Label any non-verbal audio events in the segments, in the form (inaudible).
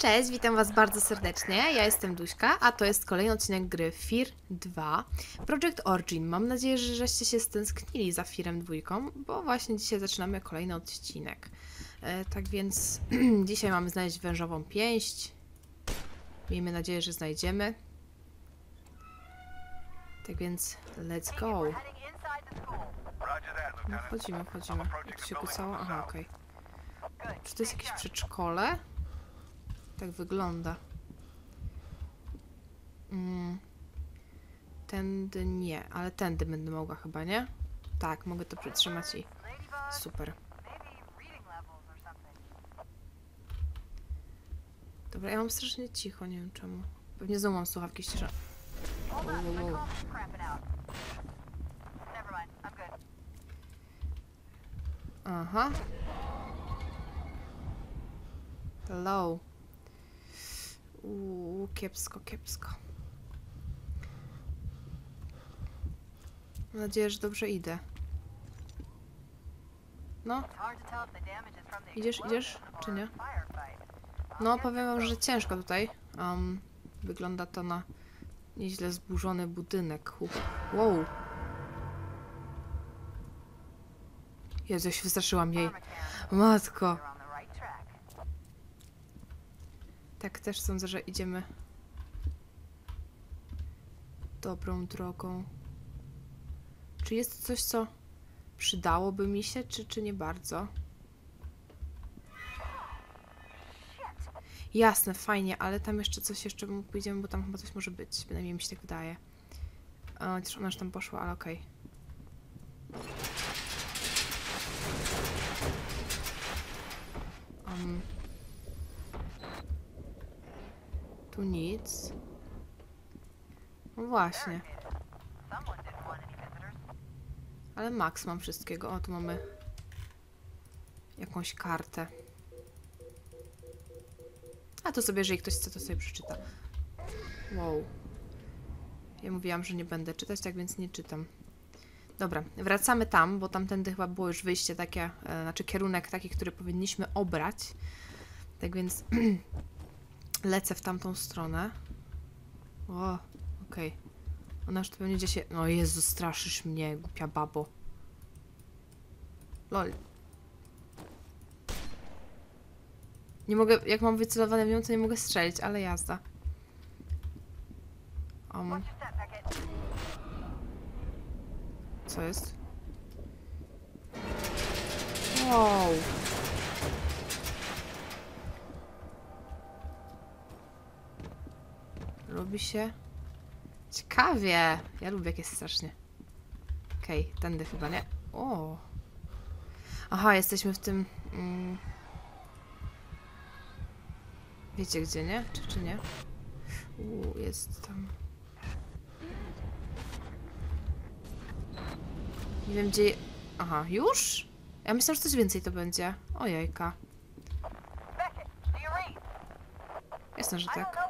Cześć, witam was bardzo serdecznie. Ja jestem Duśka, a to jest kolejny odcinek gry Fear 2 Project Origin. Mam nadzieję, że żeście się stęsknili za Fearem 2, bo właśnie dzisiaj zaczynamy kolejny odcinek. E, tak więc (clears throat) dzisiaj mamy znaleźć wężową pięść. Miejmy nadzieję, że znajdziemy. Tak więc let's go. No wchodzimy, wchodzimy. Jak się kucało? Aha, okej. Czy to jest jakieś przedszkole? Tak wygląda. Mm. Tędy nie, ale tędy będę mogła chyba, nie? Tak, mogę to przytrzymać i super. Dobra, ja mam strasznie cicho, nie wiem czemu. Pewnie znowu mam słuchawki wow. Aha. Hello. Uuu, kiepsko, kiepsko. Mam nadzieję, że dobrze idę. No, Idziesz, idziesz, czy nie? no powiem wam, że ciężko tutaj. Um, wygląda to na nieźle zburzony budynek. Wow. Jezu, się wystraszyłam jej. Matko. Tak też sądzę, że idziemy dobrą drogą. Czy jest coś, co przydałoby mi się, czy, czy nie bardzo? Jasne, fajnie, ale tam jeszcze coś jeszcze pójdziemy, bo tam chyba coś może być. Bynajmniej mi się tak wydaje. O, Chociaż ona już tam poszła, ale okej. Um, tu nic. No właśnie, ale max mam wszystkiego. O, tu mamy jakąś kartę. A to sobie, jeżeli ktoś chce, to sobie przeczyta. Wow. Ja mówiłam, że nie będę czytać, tak więc nie czytam. Dobra, wracamy tam, bo tamtędy chyba było już wyjście takie, e, znaczy kierunek taki, który powinniśmy obrać. Tak więc (clears throat) lecę w tamtą stronę. O, okej. Ona już tu pewnie gdzieś. No Jezu, straszysz mnie, głupia babo. Lol. Nie mogę, jak mam wycelowane w nią, to nie mogę strzelić, ale jazda. Um, co jest? Wow. Lubi się? Ciekawie. Ja lubię jak jest strasznie. Okej, okay, tędy chyba, nie? O. Aha, jesteśmy w tym... Mm, wiecie gdzie, nie? Czy, czy nie? Uuu, jest tam... Nie wiem gdzie... Aha, już? Ja myślę, że coś więcej to będzie. Ojejka. Jasne, że tak.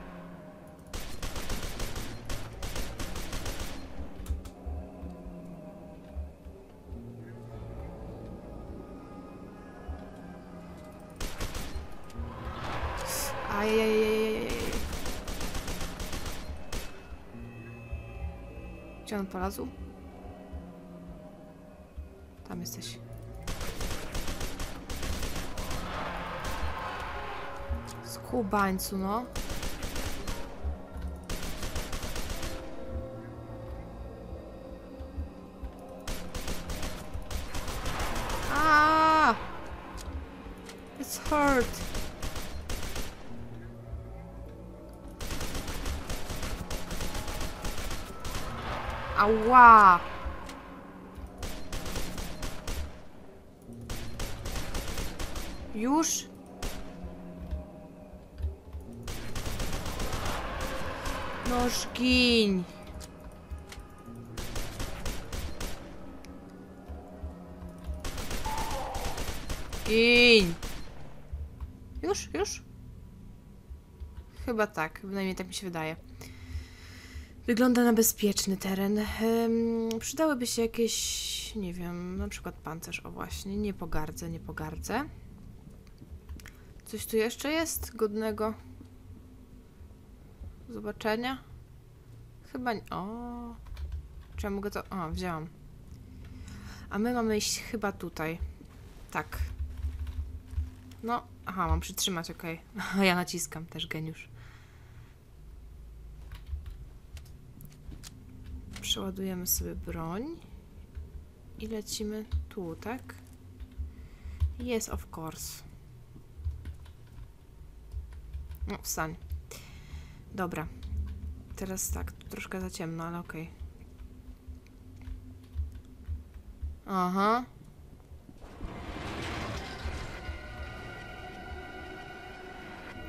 polazł? Tam jesteś. Skubańcu, no. It's hurt. Ała! Już? No szkiń. Gin. Już, już? Chyba tak, bynajmniej tak mi się wydaje. Wygląda na bezpieczny teren. Em, przydałyby się jakieś, nie wiem, na przykład pancerz. O właśnie, nie pogardzę, nie pogardzę. Coś tu jeszcze jest godnego zobaczenia? Chyba nie. O, czy ja mogę to. O, wzięłam. A my mamy iść chyba tutaj. Tak. No, aha, mam przytrzymać. A (laughs) ja naciskam, też geniusz. Przeładujemy sobie broń. I lecimy tu, tak? Yes, of course. No, wstań. Dobra. Teraz tak, troszkę za ciemno, ale okej. Aha.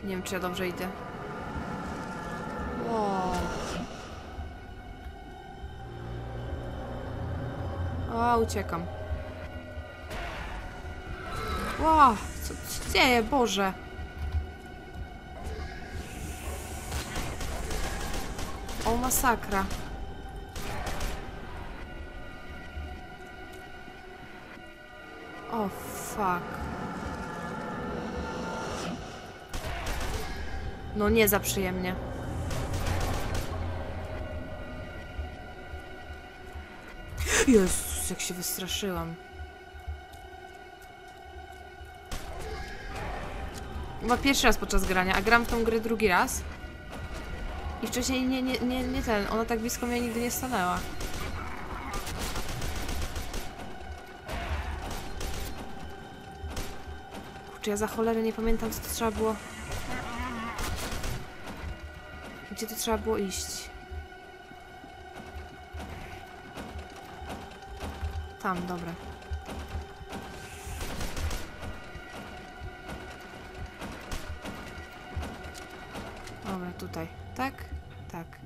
Nie wiem, czy ja dobrze idę. Wow. Uciekam. Wow, co się dzieje, Boże? O, masakra. O, fuck. No nie za przyjemnie. Jezus, jak się wystraszyłam. Chyba pierwszy raz podczas grania, a gram w tą grę drugi raz. I wcześniej nie, nie, nie, nie ten, ona tak blisko mnie nigdy nie stanęła. Kurczę, ja za cholerę nie pamiętam, co to trzeba było. Gdzie to trzeba było iść? Tam, dobra. Dobra, tutaj. Tak? Tak.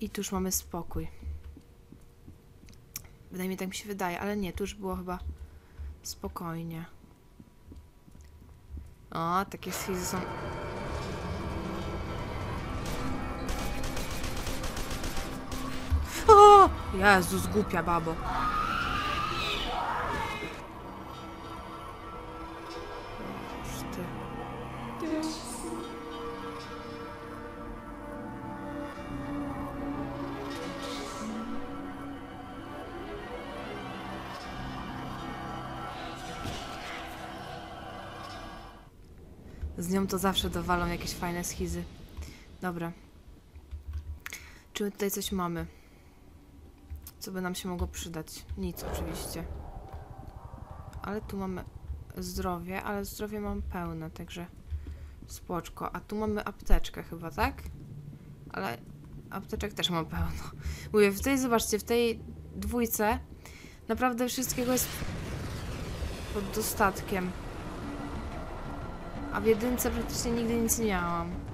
I tu mamy spokój. Wydaje mi tak mi się wydaje, ale nie, tu już było chyba spokojnie. O, takie schizy są... Jezus, głupia babo. Z nią to zawsze dowalą jakieś fajne schizy. Dobra. Czy my tutaj coś mamy? Co by nam się mogło przydać? Nic oczywiście. Ale tu mamy zdrowie, ale zdrowie mam pełne, także spoczko. A tu mamy apteczkę chyba, tak? Ale apteczek też mam pełno. (laughs) Mówię, w tej, zobaczcie, w tej dwójce naprawdę wszystkiego jest pod dostatkiem. A w jedynce praktycznie nigdy nic nie miałam.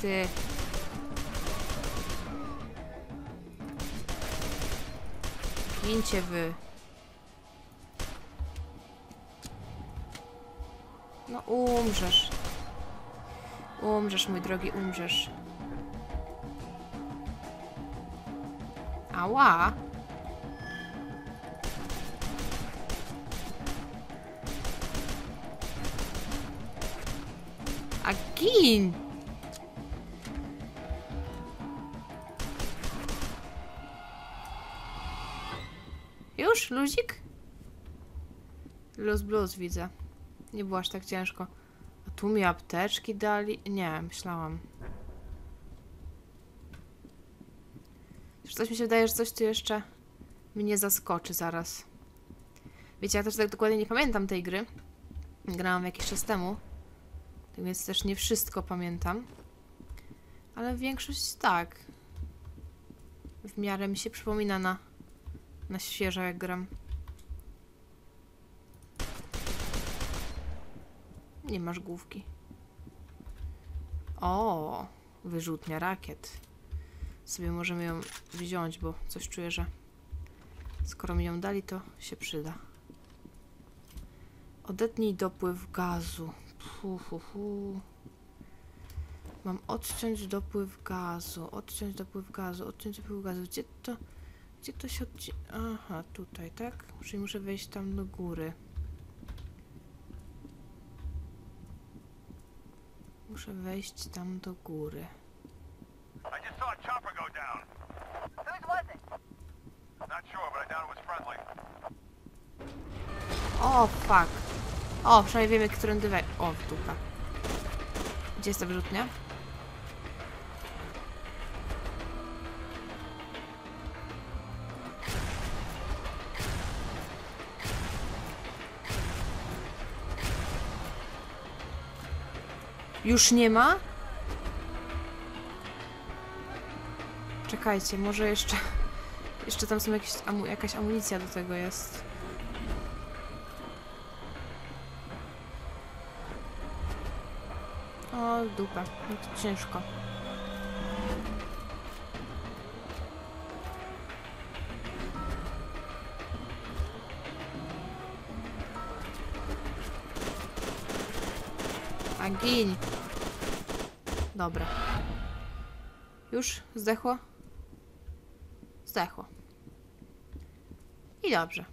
Ty. Gincie wy. No umrzesz. Umrzesz, mój drogi, umrzesz. Ała. A gin! Luzik? Luz blues widzę. Nie było aż tak ciężko. A tu mi apteczki dali? Nie, myślałam. Coś mi się wydaje, że coś tu jeszcze mnie zaskoczy zaraz. Wiecie, ja też tak dokładnie nie pamiętam tej gry. Grałam jakiś czas temu. Tak więc też nie wszystko pamiętam. Ale większość tak. w miarę mi się przypomina na, na świeżo jak gram. Nie masz główki. O, wyrzutnia rakiet. Sobie możemy ją wziąć, bo coś czuję, że skoro mi ją dali, to się przyda. Odetnij dopływ gazu. Fu. Mam odciąć dopływ gazu, odciąć dopływ gazu, odciąć dopływ gazu. Gdzie to, gdzie to się odci... Aha, tutaj, tak? Czyli muszę wejść tam do góry. Muszę wejść tam do góry. O, fuck. O, przynajmniej wiemy, którędy we... O, w. Gdzie jest ta wyrzutnia? Już nie ma? Czekajcie, może jeszcze... Jeszcze tam są jakieś amu jakaś amunicja do tego jest. O, dupa. No to ciężko. Dobra. Już? Zdechło? Zdechło. I dobrze.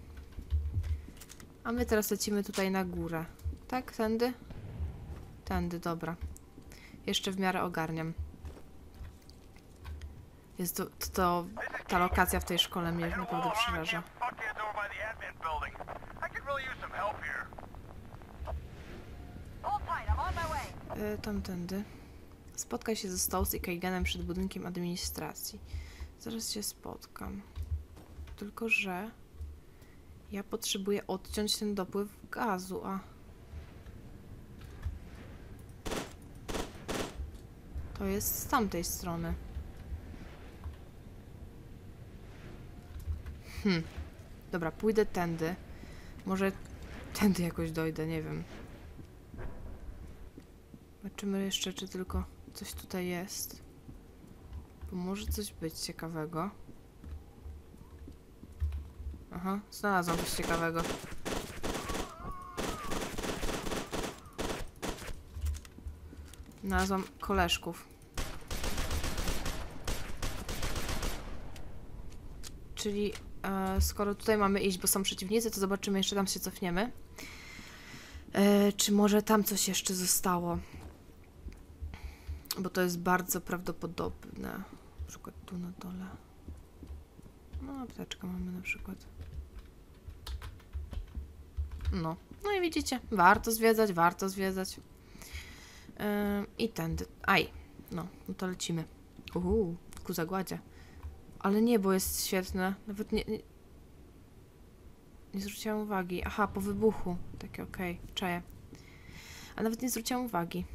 A my teraz lecimy tutaj na górę. Tak? Tędy? Tędy, dobra. Jeszcze w miarę ogarniam. Jest to, to, to ta lokacja w tej szkole mnie naprawdę przeraża. camp fuckheads over by the admin building. I could really use some help here. Hold tight, I'm on my way. Y, tamtędy. Spotkaj się ze Stolz i Kaigenem przed budynkiem administracji. Zaraz się spotkam. Tylko, że ja potrzebuję odciąć ten dopływ gazu, a... To jest z tamtej strony. Hmm. Dobra, pójdę tędy. Może tędy jakoś dojdę, nie wiem. Zobaczymy jeszcze, czy tylko coś tutaj jest. Bo może coś być ciekawego. Aha, znalazłam coś ciekawego. Znalazłam koleżków. Czyli e, skoro tutaj mamy iść, bo są przeciwnicy, to zobaczymy, jeszcze tam się cofniemy. E, czy może tam coś jeszcze zostało? Bo to jest bardzo prawdopodobne. Na przykład tu na dole. No, apteczkę mamy na przykład. No. No i widzicie, warto zwiedzać, warto zwiedzać. Ym, I tędy. Aj. No, no to lecimy. Uhu, ku zagładzie. Ale niebo jest świetne. Nawet nie... Nie, nie zwróciłam uwagi. Aha, po wybuchu. Takie okej, czaję. A nawet nie zwróciłam uwagi.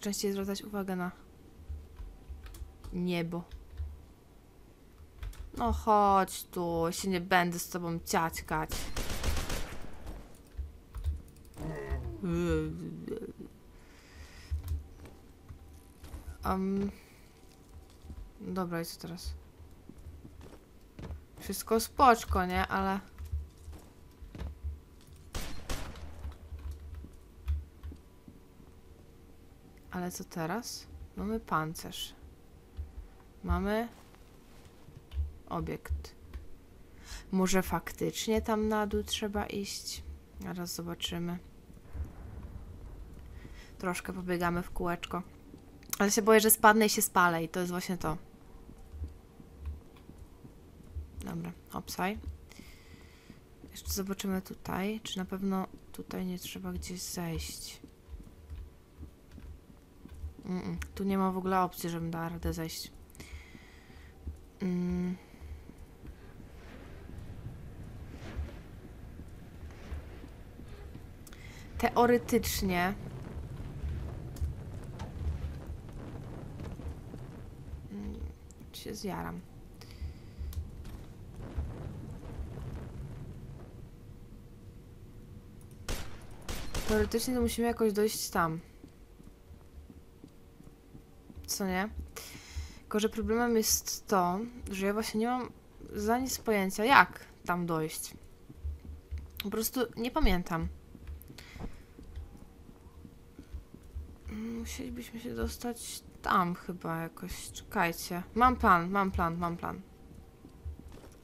Częściej zwracać uwagę na niebo. No chodź tu, się nie będę z tobą ciaćkać. Um, dobra, i co teraz? Wszystko spoczko, nie? Ale... Ale co teraz? Mamy pancerz. Mamy obiekt. Może faktycznie tam na dół trzeba iść? Zaraz zobaczymy. Troszkę pobiegamy w kółeczko. Ale się boję, że spadnę i się spalę i to jest właśnie to. Dobra, obsaj. Jeszcze zobaczymy tutaj, czy na pewno tutaj nie trzeba gdzieś zejść. Mm -mm. Tu nie ma w ogóle opcji, żebym dała radę zejść. Mm. Teoretycznie się zjaram. Teoretycznie to musimy jakoś dojść tam. Co nie? Tylko, że problemem jest to, że ja właśnie nie mam za nic pojęcia, jak tam dojść. Po prostu nie pamiętam. Musielibyśmy się dostać tam chyba jakoś. Czekajcie. Mam plan, mam plan, mam plan.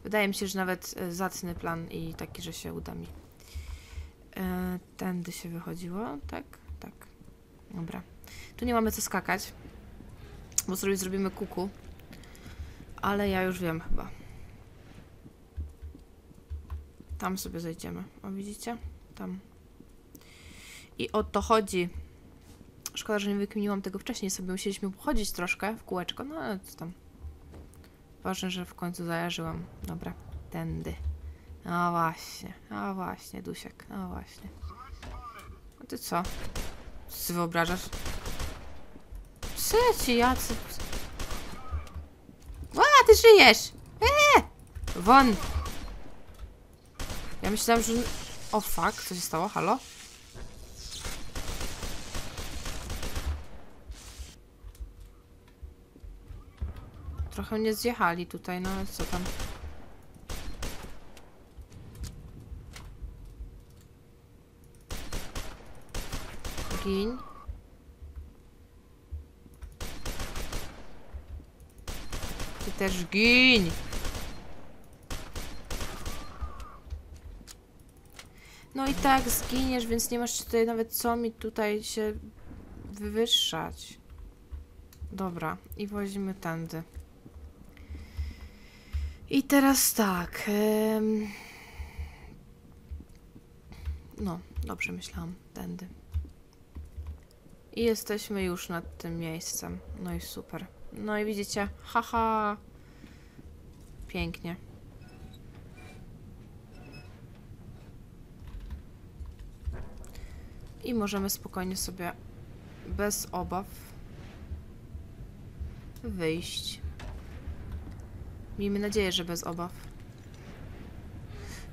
Wydaje mi się, że nawet e, zacny plan i taki, że się uda mi. E, tędy się wychodziło, tak? Tak. Dobra. Tu nie mamy co skakać, bo sobie zrobimy kuku. Ale ja już wiem chyba. Tam sobie zejdziemy. O, widzicie? Tam. I o to chodzi. Szkoda, że nie wykminiłam tego wcześniej. Sobie musieliśmy pochodzić troszkę w kółeczko, no ale co tam. Ważne, że w końcu zajarzyłam. Dobra, tędy. No właśnie, no właśnie, Dusiek, no właśnie. A ty co? Co ty wyobrażasz? Co ci jacy... A, ty żyjesz! Eee! Won! Ja myślałam, że... O fuck, co się stało? Halo? Trochę mnie zjechali tutaj, no co tam? Gin. Też gin! No i tak zginiesz, więc nie masz tutaj nawet co mi tutaj się wywyższać. Dobra, i wozimy tędy. I teraz tak. em, No, dobrze myślałam. Tędy. I jesteśmy już nad tym miejscem. No i super. No i widzicie, haha. Pięknie. I możemy spokojnie sobie bez obaw wyjść. Miejmy nadzieję, że bez obaw.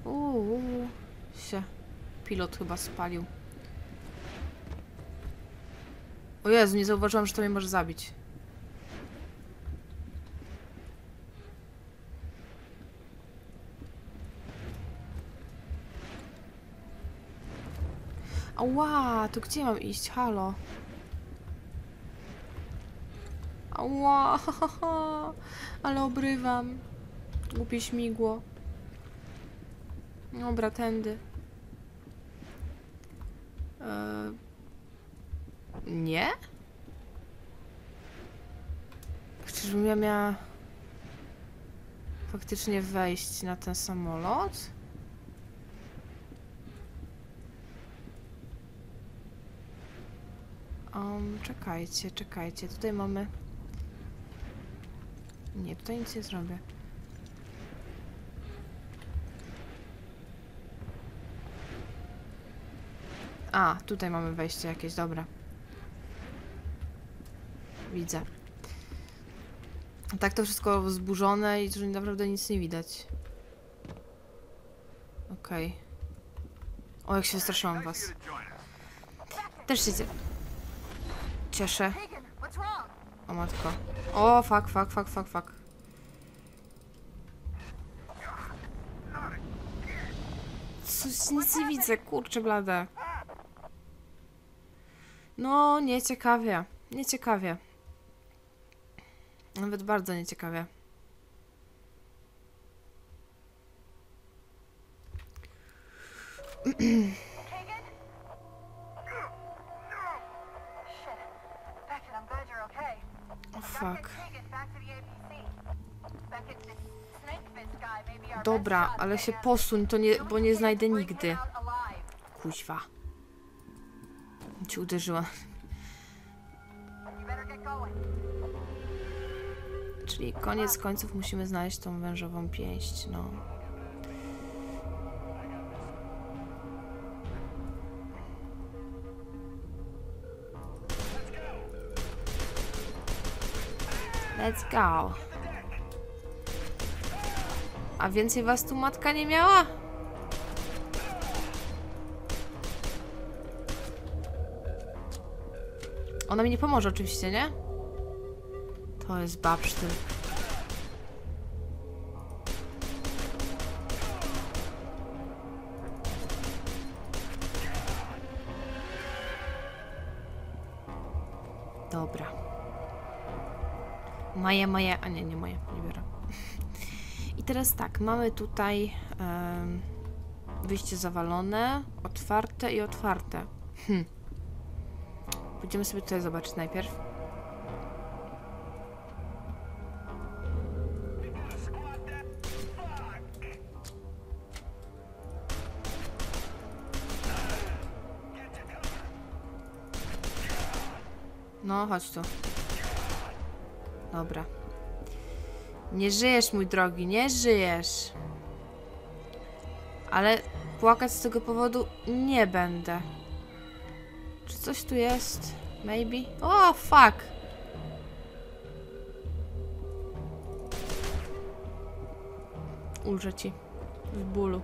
Uuu, się. Pilot chyba spalił. O Jezu, nie zauważyłam, że to mnie może zabić. Ała, to gdzie mam iść? Halo. Ała, ale obrywam. Głupie śmigło. Dobra, tędy. Eee... Nie? Czyżbym ja miała faktycznie wejść na ten samolot? Um, czekajcie, czekajcie. Tutaj mamy... Nie, tutaj nic nie zrobię. A, tutaj mamy wejście jakieś, dobra. Widzę. Tak to wszystko zburzone i że naprawdę nic nie widać. Okej. O, jak się wystraszyłam was. Też się cieszę. O matko. O, fuck, fuck, fuck, fuck, fuck. Coś nic nie widzę, kurczę blade. No, nieciekawie. Nieciekawie. Nawet bardzo nieciekawie. (clears throat) our Dobra, ale się posuń, to nie, bo nie znajdę nigdy. Kuźwa. Cię uderzyła. Czyli koniec końców musimy znaleźć tą wężową pięść, no. Let's go. A więcej was tu matka nie miała? Ona mi nie pomoże oczywiście, nie? To jest babsztyl. Moje, moje, a nie, nie moje, nie biorę. I teraz tak, mamy tutaj em, wyjście zawalone, otwarte i otwarte. Hm. Będziemy sobie tutaj zobaczyć najpierw. No, chodź tu. Dobra. Nie żyjesz, mój drogi, nie żyjesz. Ale płakać z tego powodu nie będę. Czy coś tu jest? Maybe? O, fuck! Ulżę ci. W bólu.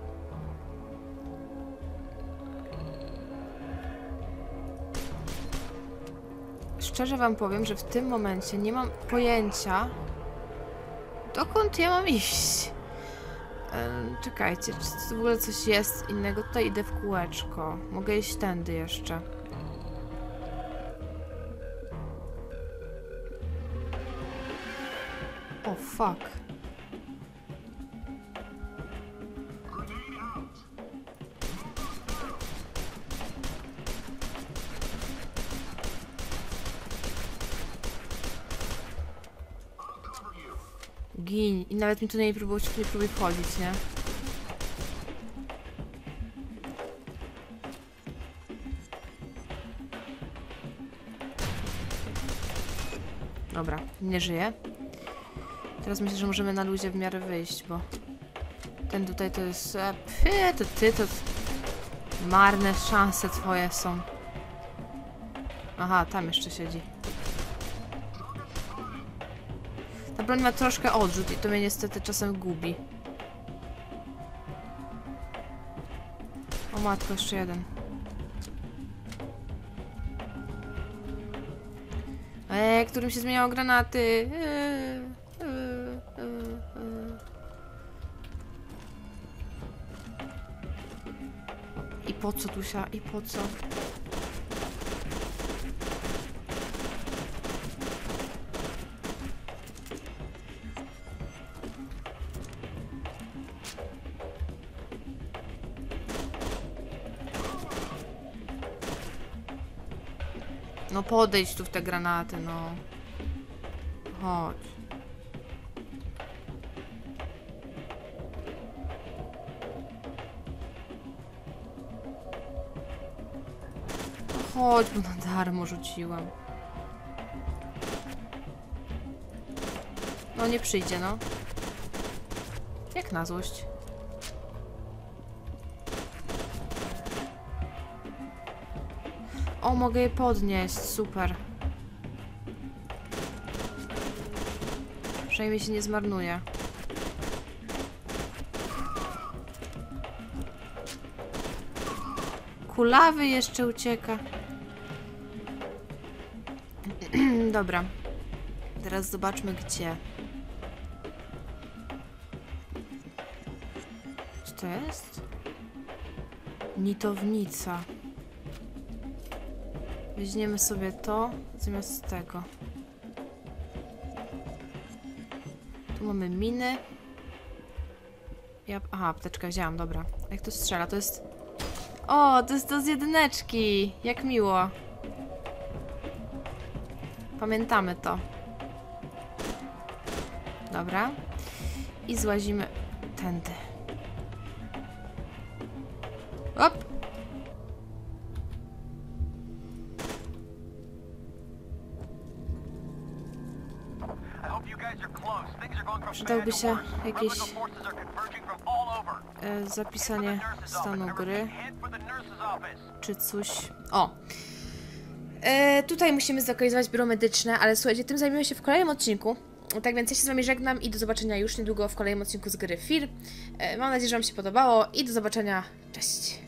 Szczerze wam powiem, że w tym momencie nie mam pojęcia, dokąd ja mam iść. Czekajcie, czy w ogóle coś jest innego? Tutaj idę w kółeczko. Mogę iść tędy jeszcze. O, fuck. Nawet mi tu nie próbuje, nie próbuje wchodzić, nie? Dobra, nie żyje. Teraz myślę, że możemy na luzie w miarę wyjść, bo ten tutaj to jest... E, to ty to... Marne szanse twoje są. Aha, tam jeszcze siedzi. Broń ma troszkę odrzut i to mnie niestety czasem gubi. O matko, jeszcze jeden. Eee, którym się zmieniało granaty. Eee, eee, eee. I po co Tusia? I po co? Podejdź tu w te granaty, no. Chodź. No chodź, bo na darmo rzuciłam. No nie przyjdzie, no. Jak na złość. O, mogę je podnieść, super. Przynajmniej się nie zmarnuje. Kulawy jeszcze ucieka. (clears throat) Dobra. Teraz zobaczmy gdzie. Co to jest? Nitownica. Weźmiemy sobie to zamiast tego. Tu mamy miny. Ja... Aha, apteczkę wzięłam, dobra. Jak to strzela? To jest... O, to jest to z jedyneczki! Jak miło. Pamiętamy to. Dobra. I złazimy tędy. Op! Przydałby się jakieś e, zapisanie stanu gry. Czy coś. O! E, tutaj musimy zlokalizować biuro medyczne, ale słuchajcie, tym zajmiemy się w kolejnym odcinku. Tak więc ja się z Wami żegnam i do zobaczenia już niedługo w kolejnym odcinku z gry Fir. E, Mam nadzieję, że Wam się podobało i do zobaczenia. Cześć!